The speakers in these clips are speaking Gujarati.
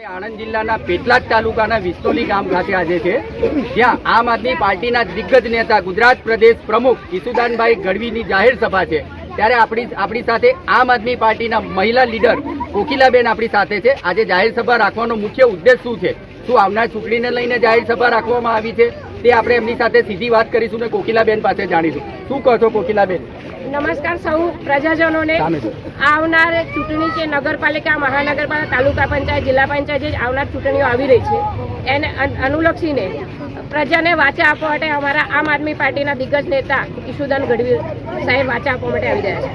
આણંદ જિલ્લાના પેટલાદ તાલુકાના વિસ્તોલી ગામ ખાતે આજે છે. જ્યાં આમ આદમી પાર્ટીના દિગ્ગજ નેતા ગુજરાત પ્રદેશ પ્રમુખ ઈસુદાનભાઈ ગઢવીની જાહેર સભા છે. ત્યારે આપણી આપણી સાથે આમ આદમી પાર્ટીના મહિલા લીડર કોકિલાબેન આપણી સાથે છે. આજે જાહેર સભા રાખવાનો મુખ્ય ઉદ્દેશ શું છે? શું આવનાર ચૂંટણીને લઈને જાહેર સભા રાખવામાં આવી છે? તે આપણે એમની સાથે સીધી વાત કરીશું ને કોકિલાબેન પાસે જાણીશું. શું કહો છો કોકિલાબેન? નમસ્કાર સૌ પ્રજાજનોને. આવનાર ચૂંટણી છે નગરપાલિકા મહાનગરપાલિકા તાલુકા પંચાયત જિલ્લા પંચાયત જે આવનાર ચૂંટણીઓ આવી રહી છે એને અનુલક્ષીને પ્રજાને વાચા આપવા માટે અમારા આમ આદમી પાર્ટીના દિગ્ગજ નેતા ઈશુદાન ગઢવી સાહેબ વાચા આપવા માટે આવી રહ્યા છે.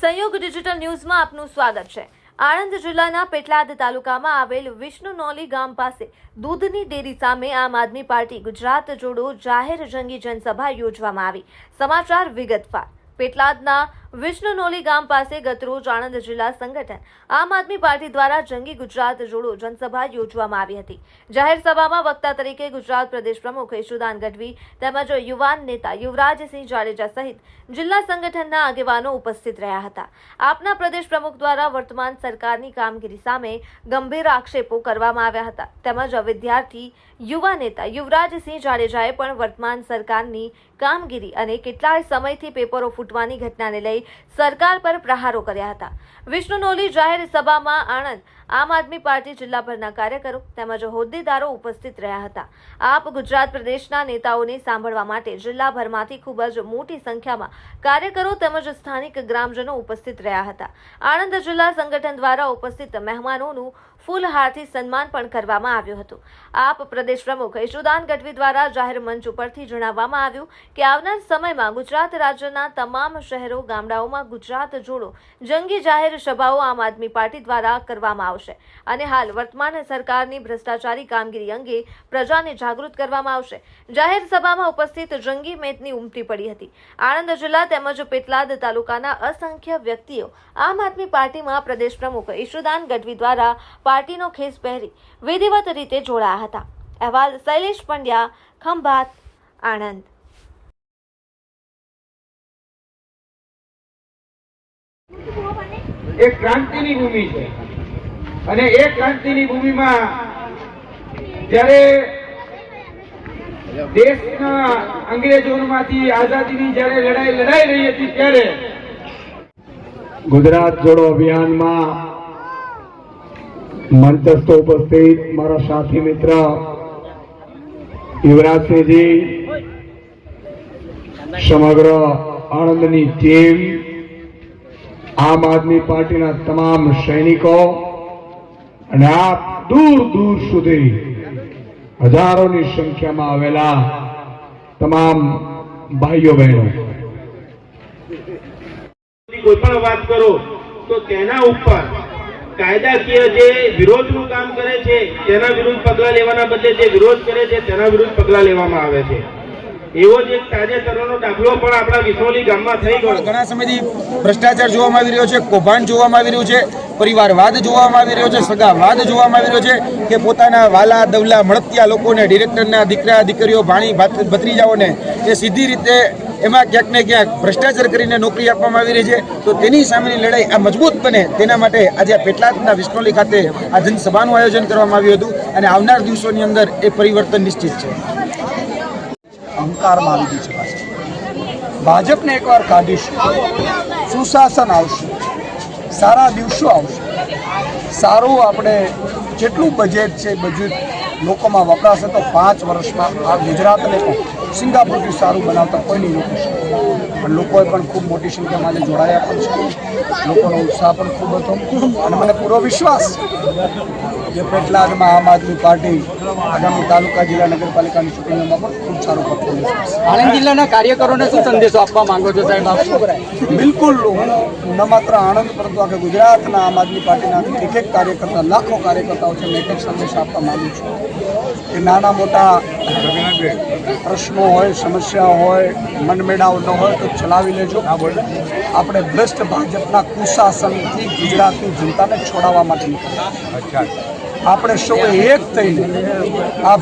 સંયોગ ડિજિટલ ન્યૂઝમાં આપનું સ્વાગત છે. આણંદ જિલ્લાના પેટલાદ તાલુકામાં આવેલ વિષ્ણુ નોલી ગામ પાસે દૂધની ડેરી સામે આમ આદમી પાર્ટી ગુજરાત જોડો જાહેર જંગી જનસભા યોજવામાં આવી. સમાચાર વિગતવાર. પેટલાદના વિષ્ણુ નોલી ગામ પાસે ગતરોજ આણંદ જિલ્લા સંગઠન આમ આદમી પાર્ટી દ્વારા જંગી ગુજરાત જોડો જનસભા યોજવામાં આવી હતી. જાહેર સભામાં વક્તા તરીકે ગુજરાત પ્રદેશ પ્રમુખ યશુદાન ગઢવી તેમજ યુવાન નેતા યુવરાજસિંહ જાડેજા સહિત જિલ્લા સંગઠનના આગેવાનો ઉપસ્થિત રહ્યા હતા. આપના પ્રદેશ પ્રમુખ દ્વારા વર્તમાન સરકારની કામગીરી સામે ગંભીર આક્ષેપો કરવામાં આવ્યા હતા. તેમજ વિદ્યાર્થી, યુવા નેતા યુવરાજસિંહ જાડેજાએ પણ વર્તમાન સરકારની કામગીરી અને કેટલાય સમયથી પેપરો ફૂટવાની ઘટનાને લઈ સરકાર પર પ્રહારો કર્યા હતા. વિષ્ણુ નોલી જાહેર સભામાં આણંદ આમ આદમી પાર્ટી જિલ્લાભરના કાર્યકરો તેમજ હોદ્દેદારો ઉપસ્થિત રહ્યા હતા. આપ ગુજરાત પ્રદેશના નેતાઓને સાંભળવા માટે જિલ્લાભરમાંથી ખૂબ જ મોટી સંખ્યામાં કાર્યકરો તેમજ સ્થાનિક ગ્રામજનો ઉપસ્થિત રહ્યા હતા. આણંદ જિલ્લા સંગઠન દ્વારા ઉપસ્થિત મહેમાનોનું ફૂલહારથી સન્માન પણ કરવામાં આવ્યું હતું. આપ પ્રદેશ પ્રમુખ યશુદાન ગઢવી દ્વારા જાહેર મંચ ઉપરથી જણાવવામાં આવ્યું કે આવનાર સમયમાં ગુજરાત રાજ્યના તમામ શહેરો, ગામડાઓમાં ગુજરાત જોડો જંગી જાહેર સભાઓ આમ આદમી પાર્ટી દ્વારા કરવામાં આવશે. અને હાલ વર્તમાન સરકારની ભ્રષ્ટાચારી કામગીરી અંગે પ્રજાને જાગૃત કરવામાં આવશે. જાહેર સભામાં ઉપસ્થિત જંગી મેદની ઉમટી પડી હતી. આણંદ જિલ્લા તેમજ પેટલાદ તાલુકાના અસંખ્ય વ્યક્તિઓ આમ આદમી પાર્ટીમાં પ્રદેશ પ્રમુખ ઈશુદાન ગઢવી દ્વારા પાર્ટીનો ખેસ પહેરી વિધિવત રીતે જોડાયા હતા. અહેવાલ શૈલેષ પંડ્યા, ખંભાત, આણંદ. એક ક્રાંતિની ભૂમિ છે. અને એ ક્રાંતિની ભૂમિમાં જ્યારે દેશના અંગ્રેજોમાંથી આઝાદીની જ્યારે લડાઈ લડાઈ રહી હતી ત્યારે ગુજરાત જોડો અભિયાનમાં મંચસ્થ ઉપસ્થિત મારા સાથી મિત્ર યુવરાજસિંહજી, સમગ્ર આણંદની ટીમ આમ આદમી પાર્ટીના તમામ સૈનિકો અને આપ દૂર દૂર સુધી હજારોની સંખ્યામાં આવેલા તમામ ભાઈઓ બહેનો. કોઈ પણ વાત કરો તો તેના ઉપર કાયદાકીય જે વિરોધનું કામ કરે છે તેના વિરુદ્ધ પગલાં લેવાના બદલે જે વિરોધ કરે છે તેના વિરુદ્ધ પગલાં લેવામાં આવે છે. એવો જ એક તાજેતરનો દાખલો પણ આપણા વિસોલી ગામમાં થઈ ગયો. ઘણા સમયથી ભ્રષ્ટાચાર જોવામાં આવી રહ્યો છે કૌભાંડ જોવામાં આવી રહ્યું છે. પરિવારવાદ જોવામાં આવી રહ્યો છે સગાવાદ જોવામાં આવી રહ્યો છે કે પોતાના વાલા, દવલા, મળતિયા લોકોને, ડિરેક્ટરના દીકરા, દીકરીઓ, ભાણી ભાત- ભત્રીજાઓને એ સીધી રીતે એમાં ક્યાંક ને ક્યાંક ભ્રષ્ટાચાર કરીને નોકરી આપવામાં આવી રહી છે. તો તેની સામેની લડાઈ આ મજબૂત બને તેના માટે આજે આ પેટલાદના વિસ્નોલી ખાતે આ જનસભાનું આયોજન કરવામાં આવ્યું હતું અને આવનાર દિવસોની અંદર એ પરિવર્તન નિશ્ચિત છે. અહંકારમાં આવી ગયું છે. ભાજપને એકવાર કાઢીશું. સુશાસન આવશે. સારા દિવસો આવશે. સારું આપણે જેટલું બજેટ છે બજેટ લોકોમાં વપરાશે તો પાંચ વર્ષમાં આ ગુજરાતને પણ સિંગાપુરથી સારું બનાવતા કોઈ નહીં રોકી શકે પણ લોકોએ પણ ખૂબ મોટી સંખ્યામાં આજે જોડાયા પણ છે. લોકોનો ઉત્સાહ પણ ખૂબ હતો. અને મને પૂરો વિશ્વાસ કે પેટલાદમાં આમ આદમી પાર્ટી આગામી તાલુકા જિલ્લા નગરપાલિકાની ચૂંટણીઓમાં પણ ખૂબ સારું પરફોર્મન્સ આણંદ જિલ્લાના કાર્યકરોને શું સંદેશો આપવા માંગો છો સાહેબ? આપ બિલકુલ. હું ન માત્ર આણંદ પરંતુ આખા ગુજરાતના આમ આદમી પાર્ટીના એક એક કાર્યકર્તા લાખો કાર્યકર્તાઓ છે મેં એક સંદેશ આપવા માગું છું કે નાના મોટા પ્રશ્નો હોય સમસ્યા હોય મનમેળાવ ન હોય તો ચલાવી લેજો. આપણે ભ્રષ્ટ ભાજપના કુશાસનથી ગુજરાતની જનતાને છોડાવવા માટે આપણે સૌ એક થઈને આ